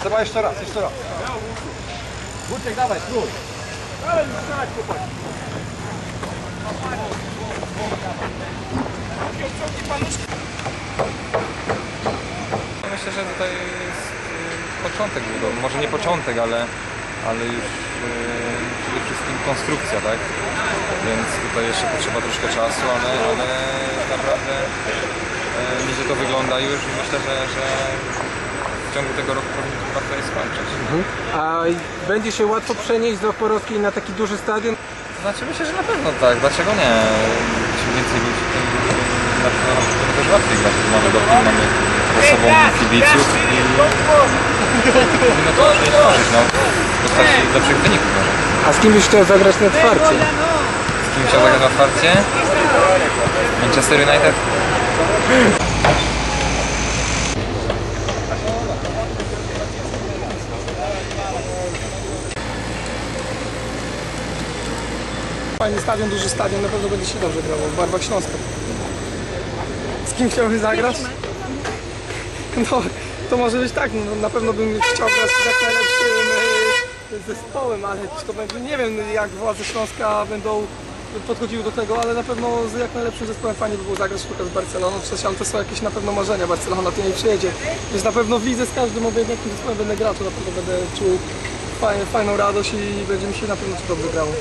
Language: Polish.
Trzeba jeszcze raz, jeszcze raz. Wódek, dawaj, spróbuj. Myślę, że tutaj jest y, początek budowy. Może nie początek, ale, ale już y, przede wszystkim konstrukcja, tak? Więc tutaj jeszcze potrzeba troszkę czasu, ale, ale naprawdę y, nieźle to wygląda już i myślę, że, że w ciągu tego roku powinniśmy chyba tutaj skończyć. A będzie się łatwo przenieść z Oporowskiej na taki duży stadion? Znaczy myślę, że na pewno tak, dlaczego nie? Im więcej ludzi, tym na pewno też łatwiej grać. Mamy doping, mamy za sobą kibiców i powinno to przynieść korzyść, no. Dostarczyć lepszych wyników może. A z kim byś chciał zagrać na otwarcie? Z kim chciał zagrać na otwarcie? Manchester United? Fajny stadion, duży stadion, na pewno będzie się dobrze grało w barwach Śląska. Z kim chciałbyś zagrać? No, to może być tak, no, na pewno bym chciał grać z jak najlepszym zespołem, ale to będzie, nie wiem jak władze Śląska będą podchodziły do tego, ale na pewno z jak najlepszym zespołem fajnie by było zagrać tylko z Barceloną, przecież tam to są jakieś na pewno marzenia, Barcelona tu nie przyjedzie, więc na pewno w lidze z każdym obojętnym zespołem będę grał, to na pewno będę czuł fajną, fajną radość i będzie mi się na pewno to dobrze grało.